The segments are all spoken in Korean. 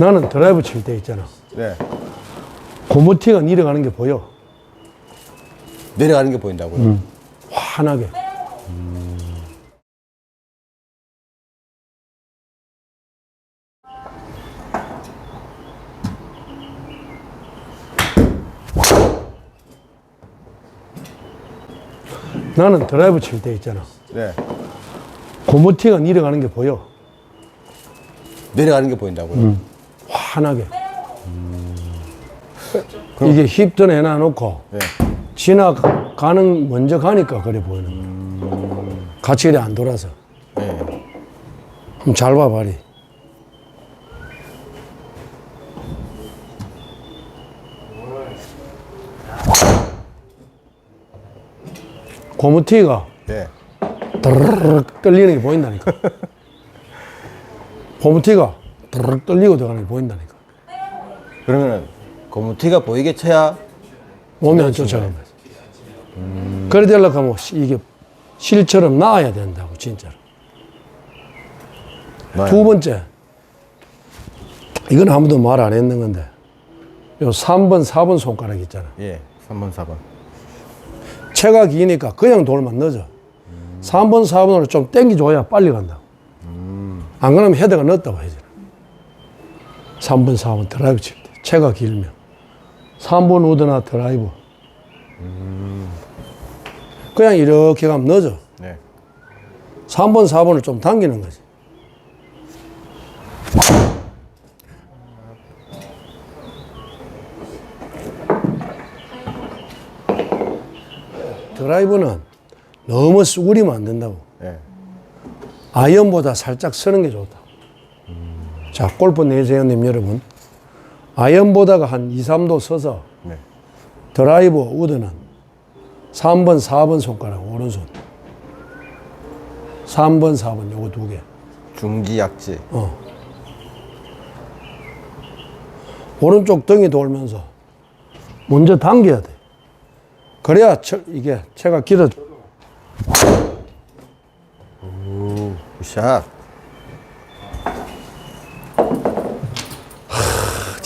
나는 드라이브 칠 때 있잖아. 네. 고무티가 내려가는 게 보여. 내려가는 게 보인다고요? 환하게. 나는 드라이브 칠 때 있잖아. 네. 고무티가 내려가는 게 보여. 내려가는 게 보인다고요? 환하게. 이게 힙전 해놔놓고 네. 지나가는 먼저 가니까 그래 보이는 거야. 같이 이래 안 돌아서. 네. 그럼 잘 봐봐리. 고무티가 네. 드르륵 떨리는 게 보인다니까. 고무티가 드르륵 떨리고 들어가는 게 보인다니까. 그러면은 고무티가 보이게 쳐야 몸이 안 쫓아가는 거지. 그래 되려고 하면 이게 실처럼 나와야 된다고, 진짜로. 두 번째, 이건 아무도 말 안 했는 건데, 요 3번, 4번 손가락 있잖아. 예. 3번, 4번. 채가 기니까 그냥 돌면 늦어. 3번, 4번으로 좀 땡겨줘야 빨리 간다고. 안 그러면 헤드가 늦다고 해야 되나. 3번, 4번 드라이브 칠 때. 채가 길면. 3번 우드나 드라이브. 그냥 이렇게 가면 늦어. 네. 3번, 4번을 좀 당기는 거지. 드라이브는 너무 쑥으리면 안 된다고. 네. 아이언보다 살짝 서는 게 좋다. 자, 골프 내세요님 여러분. 아이언보다가 한 2, 3도 서서 네. 드라이브 우드는 3번, 4번 손가락, 오른손. 3번, 4번, 요거 두 개. 중지 약지. 어. 오른쪽 등이 돌면서 먼저 당겨야 돼. 그래야 철, 이게 채가 길어져. 굿샷.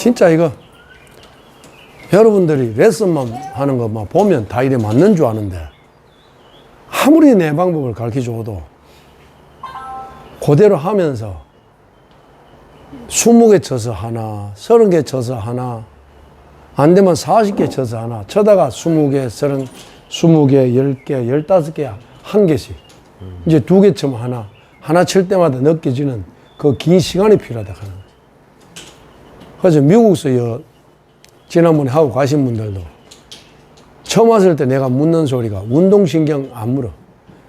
진짜 이거 여러분들이 레슨만 하는 것만 보면 다 이래 맞는 줄 아는데 아무리 내 방법을 가르쳐 줘도 그대로 하면서 20개 쳐서 하나, 30개 쳐서 하나, 안 되면 40개 쳐서 하나, 쳐다가 20개, 30, 20개, 10개, 15개, 한 개씩. 이제 두개 치면 하나, 하나 칠 때마다 느껴지는 그 긴 시간이 필요하다 하는. 그래서 미국서 여, 지난번에 하고 가신 분들도 처음 왔을 때 내가 묻는 소리가 운동신경 안 물어.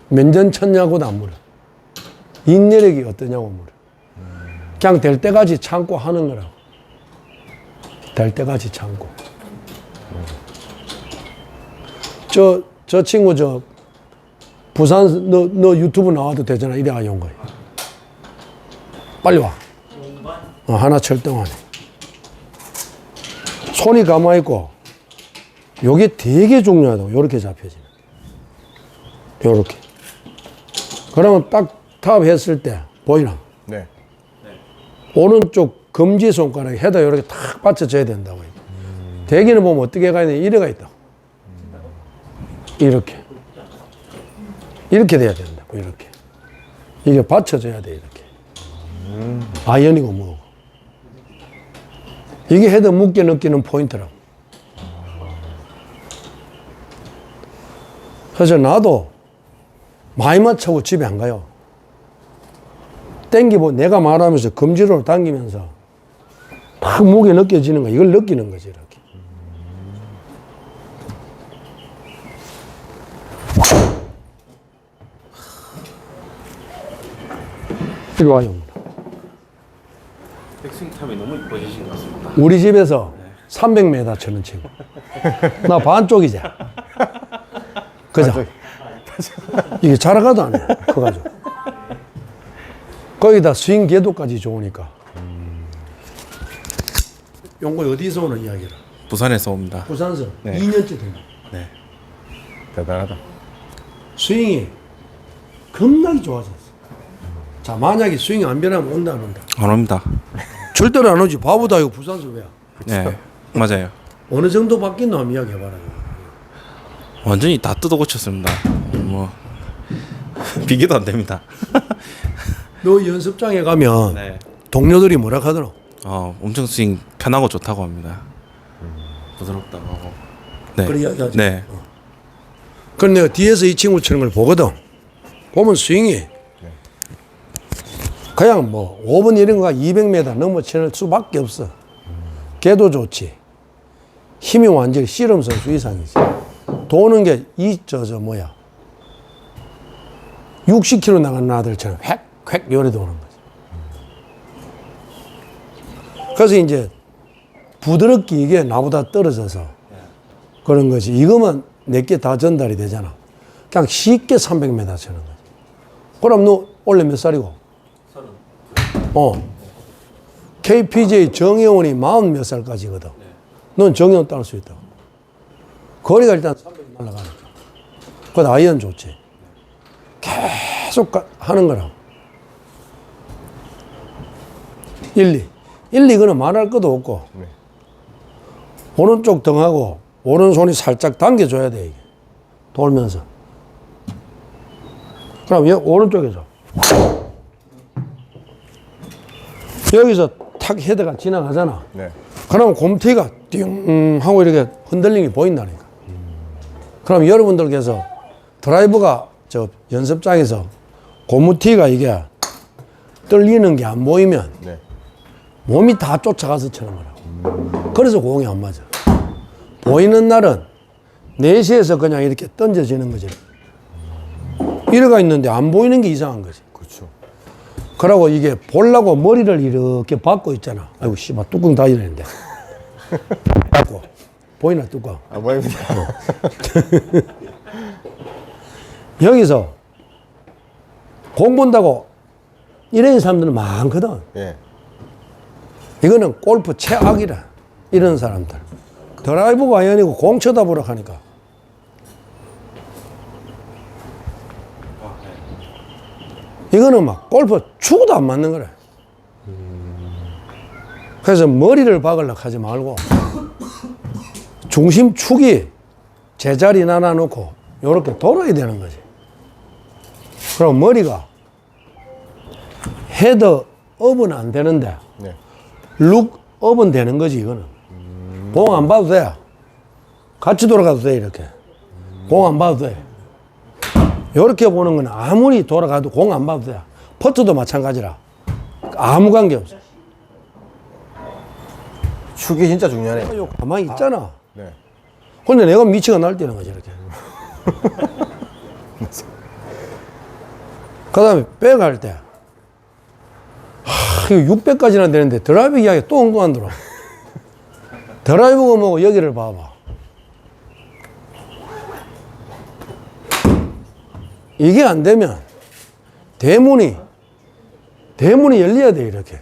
몇년 쳤냐고도 안 물어. 인내력이 어떠냐고 물어. 그냥 될 때까지 참고 하는 거라고. 될 때까지 참고. 저, 저 친구 저, 부산, 너, 너 유튜브 나와도 되잖아. 이래 아온 거야. 빨리 와. 어, 하나 철덩하네. 손이 가만있고, 요게 되게 중요하다고. 요렇게 잡혀지는. 요렇게. 그러면 딱 탑했을 때, 보이나? 네. 오른쪽 검지 손가락에 해다 이렇게 탁 받쳐져야 된다고. 대기는 보면 어떻게 가야 돼? 이래가 있다. 이렇게. 이렇게 돼야 된다고, 이렇게. 이게 받쳐져야 돼, 이렇게. 아이언이고 뭐고. 이게 헤드 묶게 느끼는 포인트라고. 그래서 나도 많이 맞추고 집에 안 가요. 땡기고 내가 말하면서 검지로 당기면서 딱 무게 느껴지는 거 이걸 느끼는 거지 이렇게. 이리 와요. 백스윙 이 너무 이뻐지신 것 같습니다. 우리 집에서 300m 치는 친구. 나 반쪽이지. 그죠? 이게 자라가도 안 해. 커가지고. 거기다 스윙 궤도까지 좋으니까. 용거 어디서 오는 이야기라? 부산에서 옵니다. 부산서 네. 2년째 된다. 네. 대단하다. 스윙이 겁나게 좋아졌어. 자, 만약에 스윙이 안 변하면 온다, 안 온다. 안 옵니다. 절대로 안 오지. 바보다 이거 부산서 왜야? 네, 맞아요. 어느 정도 바뀌나 이야기해봐라. 완전히 다 뜯어 고쳤습니다. 뭐 비교도 안 됩니다. 너 연습장에 가면 네. 동료들이 뭐라 하더라? 어, 엄청 스윙 편하고 좋다고 합니다. 부드럽다고 하고. 네. 그래 이야기하지. 네. 그럼 내가 뒤에서 이 친구 치는 걸 보거든. 보면 스윙이 그냥 뭐 5번 이런 거가 200m 넘어 치는 수밖에 없어. 걔도 좋지. 힘이 완전히 씨름 선수 이상이지. 도는 게 이 저 저 뭐야. 60km 나가는 아들처럼 획획 요래 도는 거지. 그래서 이제 부드럽게 이게 나보다 떨어져서 그런 거지. 이거만 내게 다 전달이 되잖아. 그냥 쉽게 300m 치는 거지. 그럼 너 원래 몇 살이고? 어. KPJ 정혜원이 40몇 살까지거든. 넌 정혜원 따를 수 있다. 거리가 일단 300 날아가니까. 그건 아이언 좋지. 계속 가- 하는 거라고. 1, 2. 1, 2그는 말할 것도 없고. 네. 오른쪽 등하고 오른손이 살짝 당겨줘야 돼, 이게. 돌면서. 그럼 여, 오른쪽에서. 여기서 탁 헤드가 지나가잖아. 네. 그럼 곰티가 띵 하고 이렇게 흔들림이 보인다니까. 그럼 여러분들께서 드라이브가 저 연습장에서 고무티가 이게 떨리는 게 안 보이면 네. 몸이 다 쫓아가서 치는 거라고. 그래서 공이 안 맞아. 보이는 날은 4시에서 그냥 이렇게 던져지는 거지. 이래가 있는데 안 보이는 게 이상한 거지. 그러고 이게 보려고 머리를 이렇게 박고 있잖아. 아이고, 씨발, 뚜껑 다 이랬는데. 박고. 보이나, 뚜껑? 아, 보입니다. 여기서 공 본다고 이런 사람들은 많거든. 예. 이거는 골프 최악이라. 이런 사람들. 드라이브가 아니고 공 쳐다보러 가니까. 이거는 막 골프 축구도 안 맞는 거래. 그래서 머리를 박으려고 하지 말고 중심 축이 제자리 나눠놓고 이렇게 돌아야 되는 거지. 그럼 머리가 헤드 업은 안 되는데 네. 룩 업은 되는 거지 이거는 공안 봐도 돼 같이 돌아가도 돼 이렇게 공안 봐도 돼 이렇게 보는 건 아무리 돌아가도 공 안 봐도 돼 퍼트도 마찬가지라. 아무 관계 없어. 축이 진짜 중요하네. 이거 가만히 있잖아. 네. 근데 내가 미치가 날뛰는 거지 이렇게. 그 다음에 백할 때. 하, 이거 600까지나 되는데 드라이브 이야기 또 엉뚱 안 들어 드라이브가 뭐고 여기를 봐봐 이게 안 되면 대문이 대문이 열려야 돼 이렇게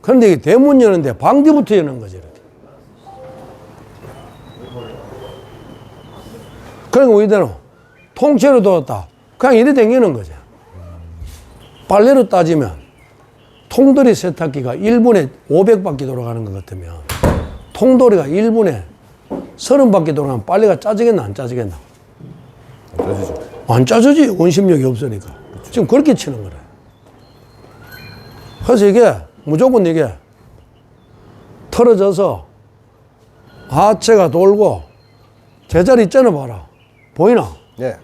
그런데 이게 대문 여는데 방지부터 여는 거지 이렇게 그러니까 이대로 통째로 돌았다. 그냥 이래 당기는 거죠. 빨래로 따지면 통돌이 세탁기가 1분에 500바퀴 돌아가는 것 같으면 통돌이가 1분에 30바퀴 돌아가면 빨래가 짜지겠나 안 짜지겠나? 짜주죠. 안 짜지지 원심력이 없으니까 지금 그렇게 치는 거래. 그래서 이게 무조건 이게 털어져서 하체가 돌고 제자리 있잖아 봐라 보이나? 네.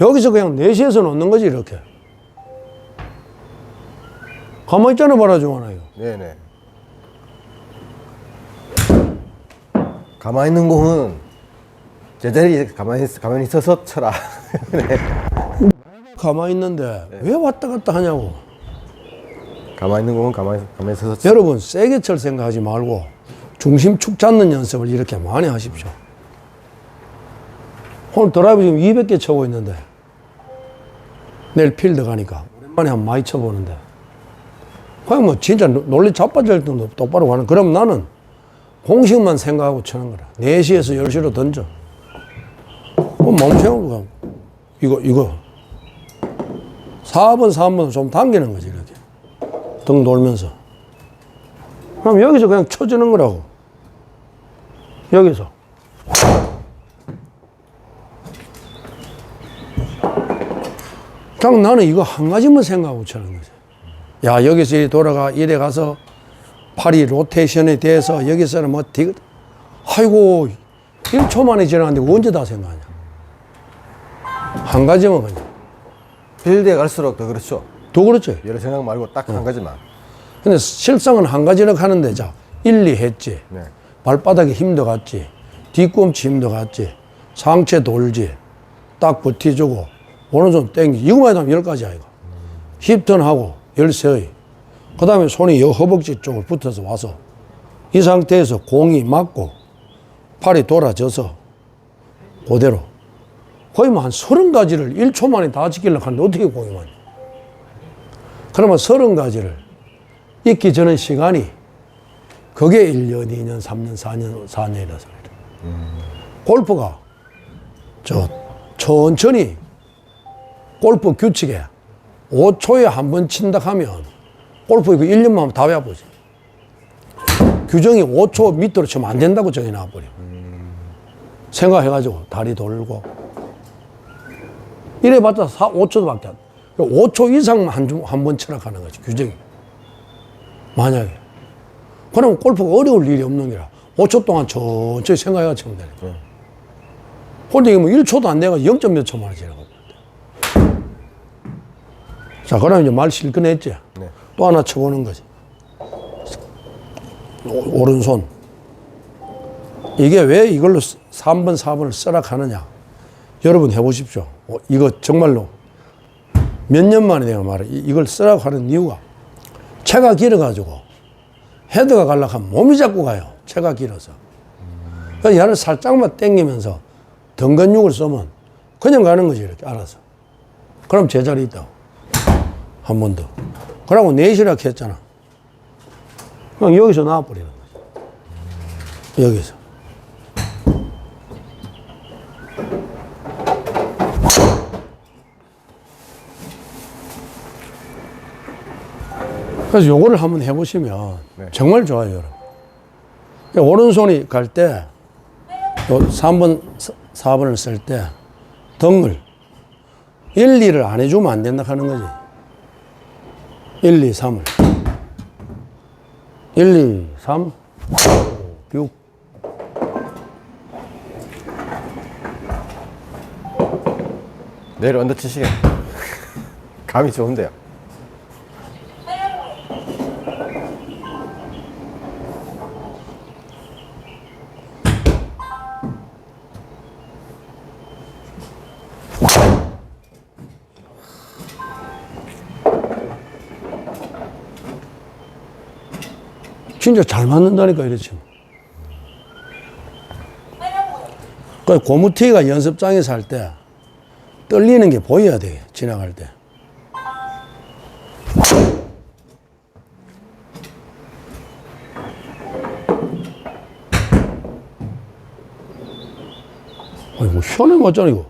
여기서 그냥 4시에서 놓는 거지 이렇게 가만히 있잖아 봐라 중하나 이거 네네. 가만히 있는 공은 제자리에 가만히, 있- 가만히 서서 쳐라. 네. 가만히 있는데 왜 왔다 갔다 하냐고 가만히 있는 공은 가만히, 가만히 서서 쳐. 여러분 세게 칠 생각하지 말고 중심 축 잡는 연습을 이렇게 많이 하십시오 오늘 드라이브 지금 200개 쳐고 있는데 내일 필드 가니까 오랜만에 한 많이 쳐보는데 그냥 뭐 진짜 논리 자빠질 정도 똑바로 가는 그럼 나는 공식만 생각하고 치는 거라 4시에서 10시로 던져 뭐 멈춰고 가 이거 이거 4번 3번 좀 당기는 거지 이렇게 등 돌면서 그럼 여기서 그냥 쳐주는 거라고. 여기서. 그냥 나는 이거 한 가지만 생각하고 치는 거지. 야, 여기서 돌아가, 이래 가서 팔이 로테이션에 대해서 여기서는 뭐, 디, 아이고, 1초 만에 지나갔는데 언제 다 생각하냐. 한 가지만 그냥. 빌드에 갈수록 더 그렇죠. 더 그렇지. 여러 생각 말고 딱 한 가지만. 근데 실상은 한 가지를 하는데, 자, 1, 2 했지. 네. 발바닥에 힘도 갔지. 뒤꿈치 힘도 갔지. 상체 돌지. 딱 버티주고. 오른손 땡기. 이거만 해도 열 가지 아이가. 힙턴하고 열세의. 그 다음에 손이 여 허벅지 쪽을 붙어서 와서 이 상태에서 공이 맞고 팔이 돌아져서 그대로. 거의 뭐 한 서른 가지를 1초 만에 다 지키려고 하는데 어떻게 맞냐. 그러면 서른 가지를 있기 전에 시간이 그게 1년, 2년, 3년, 4년, 4년이라서 그래. 골프가 저 천천히 골프 규칙에 5초에 한 번 친다 하면 골프 이거 1년만 하면 다 외워보지. 규정이 5초 밑으로 치면 안 된다고 정해놔버려. 생각해가지고 다리 돌고. 이래봤자 4, 5초밖에 안 돼. 5초 이상만 한, 한번 치라 하는 거지, 규정이. 만약에. 그러면 골프가 어려울 일이 없는 게라 5초 동안 천천히 생각해가 치면 되니까. 근데 이게 뭐 1초도 안 돼가 0. 몇 초만에 지나가고. 자, 그럼 이제 말 실컷 했지. 네. 또 하나 쳐보는 거지. 오- 오른손. 이게 왜 이걸로 3번, 4번을 쓰라 하느냐. 여러분 해보십시오. 어, 이거 정말로 몇 년 만에 내가 말해. 이- 이걸 쓰라고 하는 이유가 채가 길어가지고 헤드가 갈락하면 몸이 자꾸 가요. 채가 길어서. 그래서 얘를 살짝만 당기면서 등 근육을 쓰면 그냥 가는 거지, 이렇게 알아서. 그럼 제자리 있다고. 한 번 더. 그러고 넷이라 했잖아. 그냥 여기서 나와버리는 거지. 여기서. 그래서 요거를 한번 해보시면 네. 정말 좋아요, 여러분. 그러니까 오른손이 갈 때, 요 3번, 4번을 쓸 때, 등을 1, 2를 안 해주면 안 된다 하는 거지. 1, 2, 3을. 1, 2, 3, 5, 6. 내일 언더 치시게. 감이 좋은데요. 진짜 잘 맞는다니까, 이렇지. 그 고무튀가 연습장에서 할 때 떨리는 게 보여야 돼, 지나갈 때. 뭐, 시원해 맞잖아, 이거.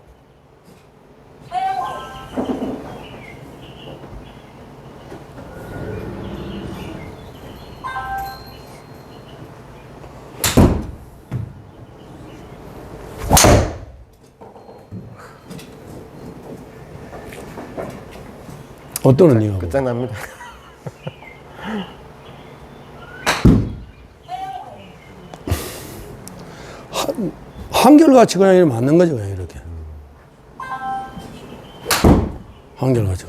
뭐? 끝장납니다. 한결같이 그냥 이렇게 맞는 거죠, 그냥 이렇게. 한결같이.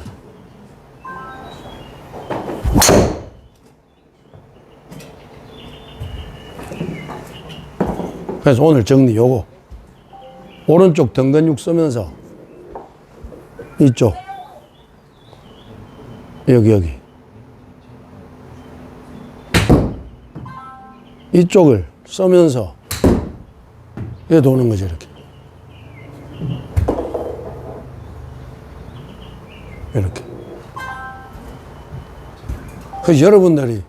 그래서 오늘 정리 요거. 오른쪽 등 근육 쓰면서 이쪽. 여기, 여기. 이쪽을 쓰면서 이렇게 도는 거죠, 이렇게. 이렇게. 그래서 여러분들이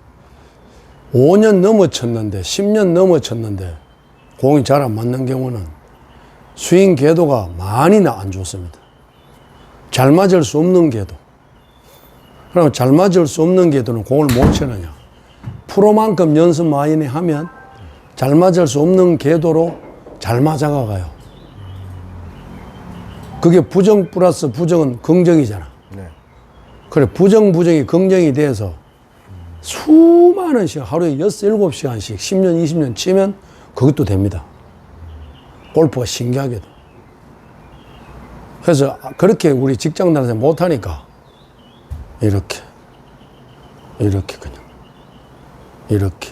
5년 넘어 쳤는데, 10년 넘어 쳤는데, 공이 잘 안 맞는 경우는 스윙 궤도가 많이 안 좋습니다. 잘 맞을 수 없는 궤도. 그러면 잘 맞을 수 없는 궤도는 공을 못 치느냐. 프로만큼 연습 많이 하면 잘 맞을 수 없는 궤도로 잘 맞아가 가요. 그게 부정 플러스 부정은 긍정이잖아. 네. 그래, 부정, 부정이 긍정이 돼서 수많은 시간, 하루에 6, 7시간씩 10년, 20년 치면 그것도 됩니다. 골프가 신기하게도. 그래서 그렇게 우리 직장 다니면서 못하니까 이렇게, 이렇게 그냥, 이렇게.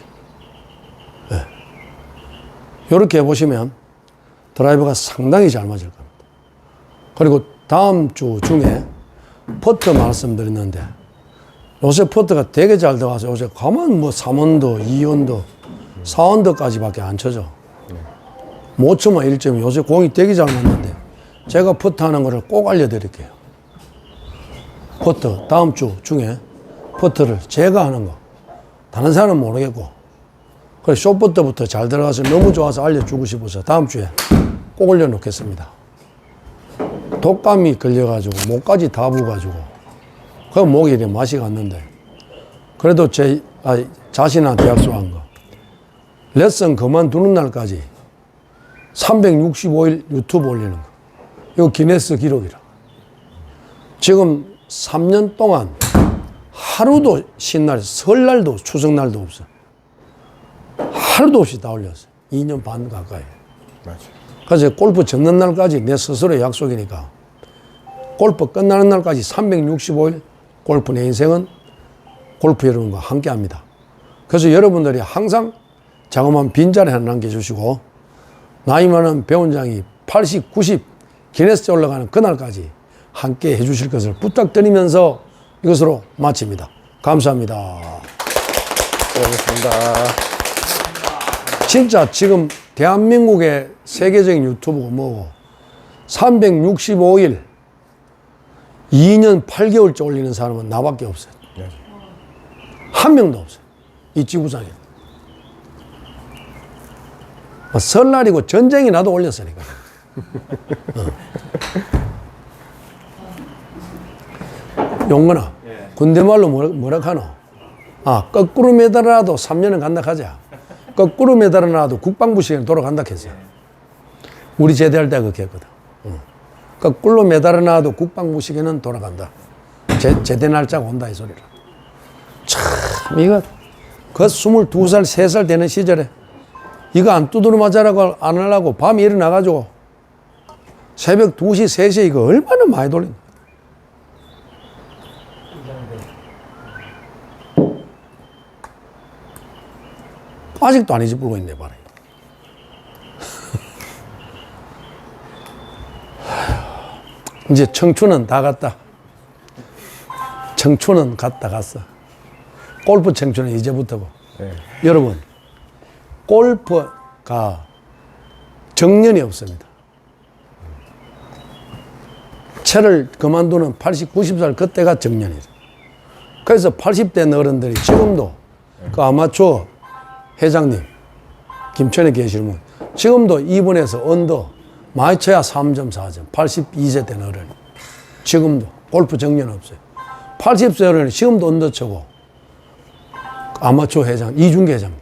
예. 이렇게 해보시면 드라이버가 상당히 잘 맞을 겁니다. 그리고 다음 주 중에 퍼트 말씀드렸는데 요새 퍼트가 되게 잘 들어가서 요새 가만 뭐 3원도, 2원도, 4원도까지 밖에 안 쳐져. 못 치면 1점. 요새 공이 되게 잘 맞는데 제가 퍼트 하는 거를 꼭 알려드릴게요. 퍼트 다음 주 중에 퍼트를 제가 하는 거. 다른 사람은 모르겠고. 그래서 쇼퍼트부터 잘 들어가서 너무 좋아서 알려주고 싶어서 다음 주에 꼭 올려놓겠습니다. 독감이 걸려가지고 목까지 다 부가지고 그 목이 이렇게 맛이 갔는데 그래도 제 아, 자신한테 약속한 거. 레슨 그만두는 날까지 365일 유튜브 올리는 거. 이거 기네스 기록이라. 지금 3년 동안 하루도 신날 설날도 추석날도 없어 하루도 없이 다 올렸어요 2년 반 가까이 맞아요. 그래서 골프 접는 날까지 내 스스로의 약속이니까 골프 끝나는 날까지 365일 골프 내 인생은 골프 여러분과 함께 합니다. 그래서 여러분들이 항상 자그마한 빈자리 하나 남겨주시고 나이 많은 배원장이 80, 90 기네스에 올라가는 그날까지 함께 해주실 것을 부탁드리면서 이것으로 마칩니다. 감사합니다. 고맙습니다. 진짜 지금 대한민국의 세계적인 유튜브가 뭐고 365일 2년 8개월째 올리는 사람은 나밖에 없어요. 네. 한 명도 없어요. 이 지구상에. 뭐 설날이고 전쟁이 나도 올렸으니까. 어. 용건아, 군대 말로 뭐라, 뭐라 하노? 아, 거꾸로 매달아도 3년은 간다 하자. 거꾸로 매달아놔도 국방부 시간 돌아간다 했어. 우리 제대할 때 그렇게 했거든. 어. 거꾸로 매달아놔도 국방부 시계는 돌아간다. 제, 제대 날짜가 온다 이 소리라. 참 이거 그 22살, 3살 되는 시절에 이거 안 두드려 맞아라고 안 하려고 밤에 일어나가지고 새벽 2시, 3시에 이거 얼마나 많이 돌린 아직도 안 잊어버리고 있네, 봐라. 이제 청춘은 다 갔다. 청춘은 갔다 갔어. 골프 청춘은 이제부터고. 네. 여러분, 골프가 정년이 없습니다. 채를 그만두는 80, 90살 그때가 정년이죠. 그래서 80대 어른들이 지금도 그 아마추어 회장님, 김천에 계시는 분, 지금도 2분에서 언더 많이 쳐야 3.4점, 82세 된 어른. 지금도 골프 정년 없어요. 80세 어른이 지금도 언더 쳐고 아마추어 회장, 이중계 회장.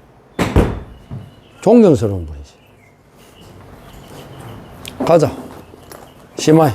존경스러운 분이지. 가자. 심하이.